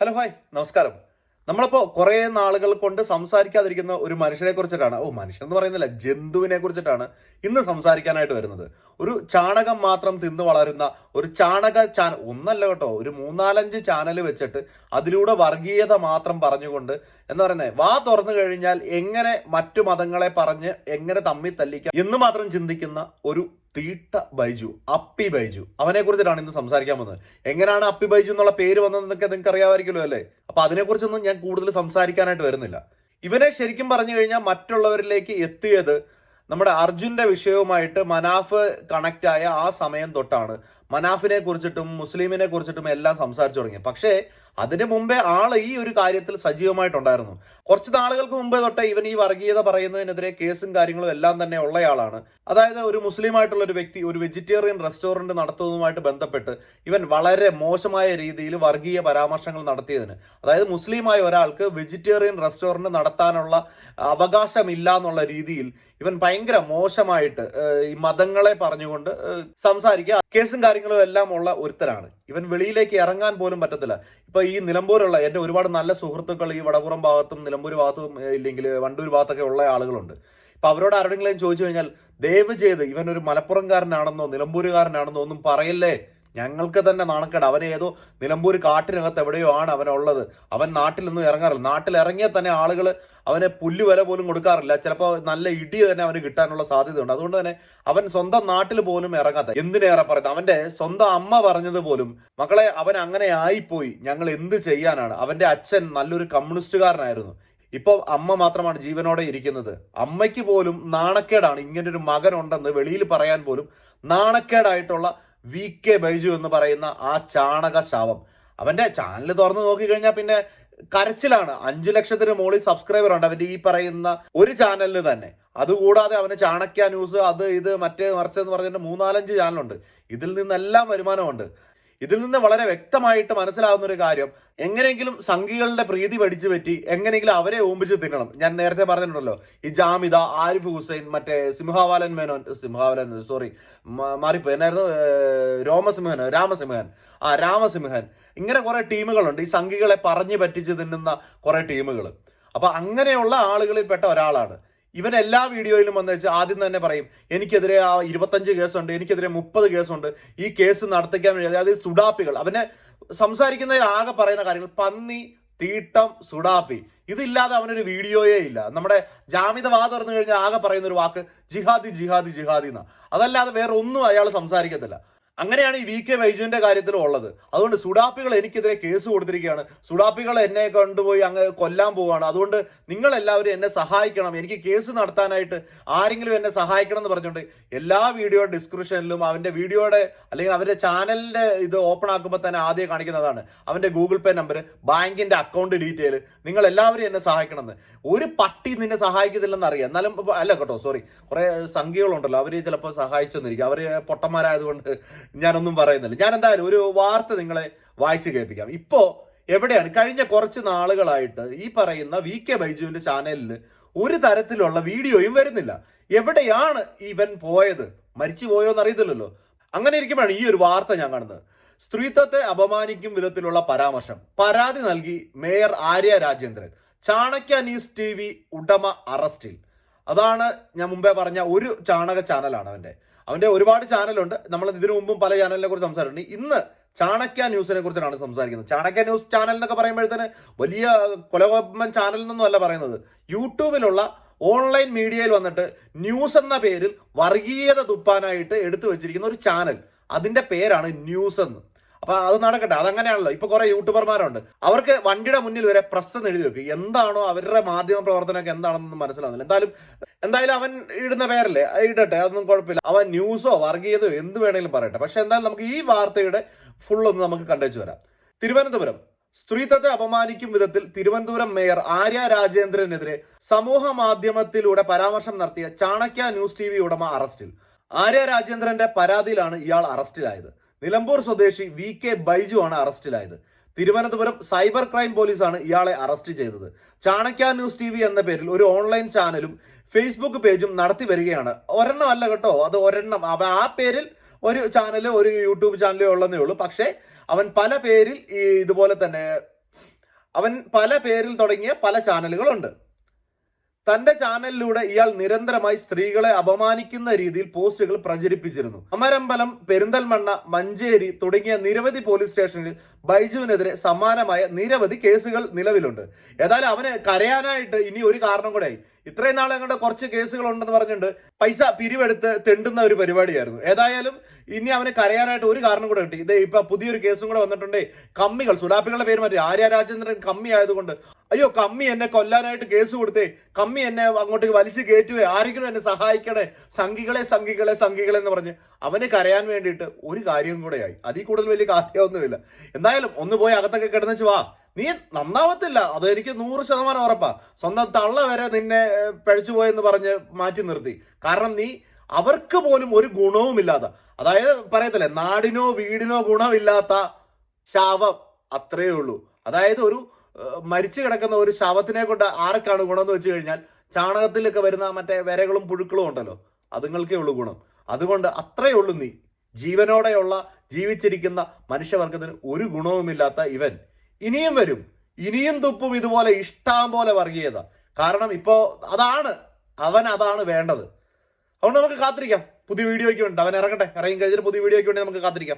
Hello hi. നമസ്കാരം. നമ്മളിപ്പോ കുറെ നാളുകൾ കൊണ്ട് സംസാരിക്കാതിരിക്കുന്ന ഒരു മനുഷ്യനെ കുറിച്ചിട്ടാണ്. ഓ മനുഷ്യൻ എന്ന് പറയുന്നില്ല ജന്തുവിനെ കുറിച്ചിട്ടാണ് ഇന്ന് സംസാരിക്കാനായിട്ട് വരുന്നത്. ഒരു ചാണകം മാത്രം തിന്നു വളരുന്ന ഒരു ചാണക ചാനൽ ഒന്നല്ല കേട്ടോ ഒരു മൂന്നാലഞ്ച് ചാനൽ വെച്ചിട്ട് അതിലൂടെ വർഗീയത മാത്രം പറഞ്ഞുകൊണ്ട് എന്ന് പറയുന്നത് വാ തുറന്നു കഴിഞ്ഞാൽ എങ്ങനെ മറ്റു മതങ്ങളെ പറഞ്ഞ് എങ്ങനെ തമ്മി തല്ലിക്കാം എന്ന് മാത്രം ചിന്തിക്കുന്ന ഒരു തീട്ട ബൈജു അപ്പി ബൈജു. അവനെ കുറിച്ചിട്ടാണ് ഇന്ന് സംസാരിക്കാൻ വന്നത് എങ്ങനെയാണ് അപ്പി ബൈജു എന്നുള്ള പേര് വന്നതെന്നൊക്കെ നിങ്ങൾക്ക് അറിയാമായിരിക്കുമല്ലോ അല്ലേ? അപ്പൊ അതിനെക്കുറിച്ചൊന്നും ഞാൻ കൂടുതൽ സംസാരിക്കാനായിട്ട് വരുന്നില്ല. ഇവനെ ശരിക്കും പറഞ്ഞു കഴിഞ്ഞാൽ മറ്റുള്ളവരിലേക്ക് എത്തിയത് നമ്മുടെ അർജുന്റെ വിഷയവുമായിട്ട് മനാഫ് കണക്ട് ആയ ആ സമയം തൊട്ടാണ്. മനാഫിനെ കുറിച്ചിട്ടും മുസ്ലിമിനെ കുറിച്ചിട്ടും എല്ലാം സംസാരിച്ചു തുടങ്ങി. പക്ഷേ അതിനു മുമ്പേ ആൾ ഈ ഒരു കാര്യത്തിൽ സജീവമായിട്ടുണ്ടായിരുന്നു. കുറച്ച് നാളുകൾക്ക് മുമ്പേ തൊട്ടേ ഇവൻ ഈ വർഗീയത പറയുന്നതിനെതിരെ കേസും കാര്യങ്ങളും എല്ലാം തന്നെ ഉള്ളയാളാണ്. അതായത് ഒരു മുസ്ലിം ആയിട്ടുള്ള ഒരു വ്യക്തി ഒരു വെജിറ്റേറിയൻ റെസ്റ്റോറന്റ് നടത്തുന്നതുമായിട്ട് ബന്ധപ്പെട്ട് ഇവൻ വളരെ മോശമായ രീതിയിൽ വർഗീയ പരാമർശങ്ങൾ നടത്തിയതിന്. അതായത് മുസ്ലിമായ ഒരാൾക്ക് വെജിറ്റേറിയൻ റെസ്റ്റോറന്റ് നടത്താനുള്ള അവകാശമില്ല എന്നുള്ള രീതിയിൽ ഇവൻ ഭയങ്കര മോശമായിട്ട് ഈ മതങ്ങളെ പറഞ്ഞുകൊണ്ട് സംസാരിക്കുക. കേസും കാര്യങ്ങളും എല്ലാം ഉള്ള ഒരുത്തരാണ്. ഇവൻ വെളിയിലേക്ക് ഇറങ്ങാൻ പോലും പറ്റത്തില്ല. ഇപ്പൊ ഈ നിലമ്പൂരുള്ള എന്റെ ഒരുപാട് നല്ല സുഹൃത്തുക്കൾ ഈ വടപുറം ഭാഗത്തും നിലമ്പൂർ ഭാഗത്തും ഇല്ലെങ്കിൽ വണ്ടൂർ ഭാഗത്തൊക്കെ ഉള്ള ആളുകളുണ്ട്. ഇപ്പൊ അവരോട് ആരോടെങ്കിലും ചോദിച്ചു കഴിഞ്ഞാൽ ദയവ് ചെയ്ത് ഇവൻ ഒരു മലപ്പുറംകാരനാണെന്നോ നിലമ്പൂരുകാരനാണെന്നോ ഒന്നും പറയല്ലേ? ഞങ്ങൾക്ക് തന്നെ നാണക്കേട്. അവൻ ഏതോ നിലമ്പൂർ കാട്ടിനകത്ത് എവിടെയോ ആണ് അവനുള്ളത് അവൻ നാട്ടിൽ നിന്നും ഇറങ്ങാറില്ല. നാട്ടിൽ ഇറങ്ങിയാൽ തന്നെ ആളുകൾ അവനെ പുല്ല് വില പോലും കൊടുക്കാറില്ല. ചിലപ്പോൾ നല്ല ഇടി തന്നെ അവന് കിട്ടാനുള്ള സാധ്യതയുണ്ട്. അതുകൊണ്ട് തന്നെ അവൻ സ്വന്തം നാട്ടിൽ പോലും ഇറങ്ങാത്ത എന്തിനേറെ പറയുന്നത്? അവന്റെ സ്വന്തം അമ്മ പറഞ്ഞത് പോലും മക്കളെ അവൻ അങ്ങനെ ആയിപ്പോയി. ഞങ്ങൾ എന്ത് ചെയ്യാനാണ്? അവന്റെ അച്ഛൻ നല്ലൊരു കമ്മ്യൂണിസ്റ്റുകാരനായിരുന്നു. ഇപ്പൊ അമ്മ മാത്രമാണ് ജീവനോടെ ഇരിക്കുന്നത്. അമ്മയ്ക്ക് പോലും നാണക്കേടാണ്. ഇങ്ങനൊരു മകൻ ഉണ്ടെന്ന് വെളിയിൽ പറയാൻ പോലും നാണക്കേടായിട്ടുള്ള വി കെ ബൈജു എന്ന് പറയുന്ന ആ ചാണക ശാപം അവന്റെ ചാനൽ തുറന്നു നോക്കിക്കഴിഞ്ഞാൽ പിന്നെ കരച്ചിലാണ്. അഞ്ചു ലക്ഷത്തിന് മുകളിൽ സബ്സ്ക്രൈബർ ഉണ്ട് അവന്റെ ഈ പറയുന്ന ഒരു ചാനലിന് തന്നെ. അതുകൂടാതെ അവന് ചാണക്യ ന്യൂസ് അത് ഇത് മറ്റേ മറിച്ചെന്ന് പറഞ്ഞിട്ട് മൂന്നാലഞ്ച് ചാനലുണ്ട് ഇതിൽ നിന്നെല്ലാം വരുമാനമുണ്ട്. ഇതിൽ നിന്ന് വളരെ വ്യക്തമായിട്ട് മനസ്സിലാവുന്ന ഒരു കാര്യം എങ്ങനെയെങ്കിലും സംഘികളുടെ പ്രീതി പഠിച്ചു പറ്റി എങ്ങനെയെങ്കിലും അവരെ ഓമ്പിച്ച് തിന്നണം. ഞാൻ നേരത്തെ പറഞ്ഞിട്ടുണ്ടല്ലോ ഈ ജാമിദ ആരിഫ് ഹുസൈൻ മറ്റേ സിംഹാവാലൻ മേനോൻ സിംഹാവാലൻ സോറി മാറിപ്പോ എന്നായിരുന്നു ഏർ, രോമസിംഹൻ രാമസിംഹൻ. ആ രാമസിംഹൻ. ഇങ്ങനെ കുറെ ടീമുകളുണ്ട്. ഈ സംഘികളെ പറഞ്ഞു പറ്റിച്ച് തിന്നുന്ന കുറെ ടീമുകൾ അപ്പൊ അങ്ങനെയുള്ള ആളുകളിൽ പെട്ട ഒരാളാണ്. ഇവൻ എല്ലാ വീഡിയോയിലും വന്ന് വെച്ചാൽ ആദ്യം തന്നെ പറയും എനിക്കെതിരെ ആ ഇരുപത്തഞ്ച് കേസുണ്ട് എനിക്കെതിരെ മുപ്പത് കേസുണ്ട്. ഈ കേസ് നടത്തിക്കാൻ വേണ്ടി അതായത് സുഡാപ്പികൾ. അവനെ സംസാരിക്കുന്നതിൽ ആകെ പറയുന്ന കാര്യങ്ങൾ പന്നി തീട്ടം സുഡാപ്പി. ഇതില്ലാതെ അവനൊരു വീഡിയോയേ ഇല്ല. നമ്മുടെ ജാമിത വാ തുറന്നു കഴിഞ്ഞാൽ ആകെ പറയുന്ന ഒരു വാക്ക് ജിഹാദി ജിഹാദി ജിഹാദി എന്നാ. അതല്ലാതെ വേറെ ഒന്നും അയാൾ സംസാരിക്കത്തില്ല. അങ്ങനെയാണ് ഈ വി കെ വൈജുവിന്റെ കാര്യത്തിലും ഉള്ളത്. അതുകൊണ്ട് സുഡാപ്പികൾ എനിക്കെതിരെ കേസ് കൊടുത്തിരിക്കുകയാണ്. സുഡാപ്പികൾ എന്നെ കൊണ്ടുപോയി അങ്ങ് കൊല്ലാൻ പോവുകയാണ്. അതുകൊണ്ട് നിങ്ങൾ എല്ലാവരും എന്നെ സഹായിക്കണം. എനിക്ക് കേസ് നടത്താനായിട്ട് ആരെങ്കിലും എന്നെ സഹായിക്കണം എന്ന് പറഞ്ഞുകൊണ്ട് എല്ലാ വീഡിയോ ഡിസ്ക്രിപ്ഷനിലും അവന്റെ വീഡിയോയുടെ അല്ലെങ്കിൽ അവന്റെ ചാനലിന്റെ ഇത് ഓപ്പൺ ആക്കുമ്പോൾ തന്നെ ആദ്യം കാണിക്കുന്നതാണ്. അവന്റെ ഗൂഗിൾ പേ നമ്പർ ബാങ്കിന്റെ അക്കൗണ്ട് ഡീറ്റെയിൽ. നിങ്ങൾ എല്ലാവരും എന്നെ സഹായിക്കണം എന്ന് ഒരു പട്ടി നിന്നെ സഹായിക്കത്തില്ലെന്ന് അറിയാം. എന്നാലും അല്ല കേട്ടോ സോറി. കുറെ സംഖ്യകളുണ്ടല്ലോ. അവർ ചിലപ്പോൾ സഹായിച്ചെന്നിരിക്കും. അവർ പൊട്ടന്മാരായതുകൊണ്ട് ഞാനൊന്നും പറയുന്നില്ല. ഞാൻ എന്തായാലും ഒരു വാർത്ത നിങ്ങളെ വായിച്ചു കേൾപ്പിക്കാം. ഇപ്പോ എവിടെയാണ്? കഴിഞ്ഞ കുറച്ച് നാളുകളായിട്ട് ഈ പറയുന്ന വി കെ ബൈജുവിന്റെ ചാനലിൽ ഒരു തരത്തിലുള്ള വീഡിയോയും വരുന്നില്ല. എവിടെയാണ് ഇവൻ പോയത്? മരിച്ചു പോയോ എന്ന് അറിയത്തില്ലല്ലോ അങ്ങനെ ഇരിക്കുമ്പോഴാണ് ഈ ഒരു വാർത്ത ഞാൻ കാണുന്നത്. സ്ത്രീത്വത്തെ അപമാനിക്കും വിധത്തിലുള്ള പരാമർശം. പരാതി നൽകി mayor Arya Rajendran. Chanakya news T V ഉടമ അറസ്റ്റിൽ. അതാണ് ഞാൻ മുമ്പേ പറഞ്ഞ ഒരു ചാണക ചാനലാണ് അവന്റെ. അവന്റെ ഒരുപാട് ചാനലുണ്ട്. നമ്മൾ ഇതിനു മുമ്പും പല ചാനലിനെ കുറിച്ച് സംസാരിച്ചിട്ടുണ്ട്. ഇന്ന് ചാണക്യ ന്യൂസിനെ കുറിച്ചാണ് സംസാരിക്കുന്നത്. ചാണക്യ ന്യൂസ് ചാനൽ എന്നൊക്കെ പറയുമ്പോഴത്തേന് വലിയ കൊലകൊമ്പൻ ചാനൽ എന്നൊന്നും അല്ല പറയുന്നത്. യൂട്യൂബിലുള്ള ഓൺലൈൻ മീഡിയയിൽ വന്നിട്ട് ന്യൂസ് എന്ന പേരിൽ വർഗീയത തുപ്പാനായിട്ട് എടുത്തു വെച്ചിരിക്കുന്ന ഒരു ചാനൽ. അതിന്റെ പേരാണ് ന്യൂസ് എന്ന്. അപ്പൊ അത് നടക്കട്ടെ. അതങ്ങനെയാണല്ലോ. ഇപ്പൊ കുറെ യൂട്യൂബർമാരുണ്ട്. അവർക്ക് വണ്ടിയുടെ മുന്നിൽ വരെ പ്രസ് എഴുതി വെക്കും. എന്താണോ അവരുടെ മാധ്യമ പ്രവർത്തനമൊക്കെ എന്താണെന്നൊന്നും മനസ്സിലാവുന്നില്ല. എന്തായാലും എന്തായാലും അവൻ ഇടുന്ന പേരല്ലേ? ഇടട്ടെ അതൊന്നും കുഴപ്പമില്ല. അവൻ ന്യൂസോ വർഗീയതയോ എന്ത് വേണേലും പറയട്ടെ. പക്ഷെ എന്തായാലും നമുക്ക് ഈ വാർത്തയുടെ ഫുൾ ഒന്ന് നമുക്ക് കണ്ടുവച്ചു വരാം. തിരുവനന്തപുരം. സ്ത്രീത്വത്തെ അപമാനിക്കും വിധത്തിൽ തിരുവനന്തപുരം മേയർ ആര്യ രാജേന്ദ്രനെതിരെ സമൂഹ മാധ്യമത്തിലൂടെ പരാമർശം നടത്തിയ ചാണക്യ ന്യൂസ് ടി വി ഉടമ അറസ്റ്റിൽ. ആര്യ രാജേന്ദ്രന്റെ പരാതിയിലാണ് ഇയാൾ അറസ്റ്റിലായത്. നിലമ്പൂർ സ്വദേശി വി കെ ബൈജു ആണ് അറസ്റ്റിലായത്. തിരുവനന്തപുരം സൈബർ ക്രൈം പോലീസാണ് ഇയാളെ അറസ്റ്റ് ചെയ്തത്. ചാണക്യ ന്യൂസ് ടി എന്ന പേരിൽ ഒരു ഓൺലൈൻ ചാനലും ഫേസ്ബുക്ക് പേജും നടത്തി വരികയാണ്. ഒരെണ്ണം അല്ല കേട്ടോ അത് ഒരെണ്ണം. അവ ആ പേരിൽ ഒരു ചാനൽ ഒരു യൂട്യൂബ് ചാനലേ ഉള്ളതേ ഉള്ളൂ. പക്ഷേ അവൻ പല പേരിൽ ഈ ഇതുപോലെ തന്നെ അവൻ പല പേരിൽ തുടങ്ങിയ പല ചാനലുകളുണ്ട്. തന്റെ ചാനലിലൂടെ ഇയാൾ നിരന്തരമായി സ്ത്രീകളെ അപമാനിക്കുന്ന രീതിയിൽ പോസ്റ്റുകൾ പ്രചരിപ്പിച്ചിരുന്നു. അമരമ്പലം പെരിന്തൽമണ്ണ മഞ്ചേരി തുടങ്ങിയ നിരവധി പോലീസ് സ്റ്റേഷനിൽ ബൈജുവിനെതിരെ സമാനമായ നിരവധി കേസുകൾ നിലവിലുണ്ട്. ഏതായാലും അവന് കരയാനായിട്ട് ഇനി ഒരു കാരണം കൂടെ ആയി. ഇത്രയും നാളെ അങ്ങോട്ട് കുറച്ച് കേസുകൾ ഉണ്ടെന്ന് പറഞ്ഞിട്ടുണ്ട്. പൈസ പിരിവെടുത്ത് തെണ്ടുന്ന ഒരു പരിപാടിയായിരുന്നു. ഏതായാലും ഇനി അവന് കരയാനായിട്ട് ഒരു കാരണം കൂടെ കിട്ടി. ഇത് ഇപ്പൊ പുതിയൊരു കേസും കൂടെ വന്നിട്ടുണ്ടേ. കമ്മികൾ സുലാപ്പികളുടെ പേര് മാറ്റി. ആര്യ രാജേന്ദ്രൻ കമ്മി ആയതുകൊണ്ട് അയ്യോ കമ്മി എന്നെ കൊല്ലാനായിട്ട് കേസ് കൊടുത്തേ. കമ്മി എന്നെ അങ്ങോട്ടേക്ക് വലിച്ചു കയറ്റുവേ ആരെങ്കിലും എന്നെ സഹായിക്കണേ. സംഘികളെ സംഘികളെ സംഘികളെ എന്ന് പറഞ്ഞ് അവന് കരയാൻ വേണ്ടിയിട്ട് ഒരു കാര്യം കൂടെ ആയി. അതിൽ കൂടുതൽ വലിയ കാര്യമൊന്നുമില്ല. എന്തായാലും ഒന്ന് പോയി അകത്തൊക്കെ കിടന്നിച്ച് വാ. നീ നന്നാവത്തില്ല. അത് എനിക്ക് നൂറ് ശതമാനം ഉറപ്പാ. സ്വന്തം തള്ള വരെ നിന്നെ പഴിച്ചു പോയെന്ന് പറഞ്ഞ് മാറ്റി നിർത്തി. കാരണം നീ അവർക്ക് പോലും ഒരു ഗുണവുമില്ലാത്ത അതായത് പറയത്തില്ലേ നാടിനോ വീടിനോ ഗുണമില്ലാത്ത ശാപം. അത്രയേ ഉള്ളൂ. അതായത് ഒരു മരിച്ചു കിടക്കുന്ന ഒരു ശവത്തിനെ കൊണ്ട് ആർക്കാണ് ഗുണം എന്ന് വെച്ച് കഴിഞ്ഞാൽ ചാണകത്തിലൊക്കെ വരുന്ന മറ്റേ വരകളും പുഴുക്കളും ഉണ്ടല്ലോ. അതുങ്ങൾക്കേ ഉള്ളൂ ഗുണം. അതുകൊണ്ട് അത്രയേ ഉള്ളൂ നീ. ജീവനോടെയുള്ള ജീവിച്ചിരിക്കുന്ന മനുഷ്യവർഗത്തിന് ഒരു ഗുണവുമില്ലാത്ത ഇവൻ. ഇനിയും വരും. ഇനിയും തുപ്പും ഇതുപോലെ ഇഷ്ടം പോലെ വർഗീയത. കാരണം ഇപ്പോ അതാണ്. അവൻ അതാണ് വേണ്ടത്. അതുകൊണ്ട് നമുക്ക് കാത്തിരിക്കാം. പുതിയ വീഡിയോയ്ക്ക് വേണ്ടി അവൻ ഇറങ്ങട്ടെ. ഇറങ്ങി കഴിഞ്ഞിട്ട് പുതിയ വീഡിയോയ്ക്ക് വേണ്ടി നമുക്ക് കാത്തിരിക്കാം.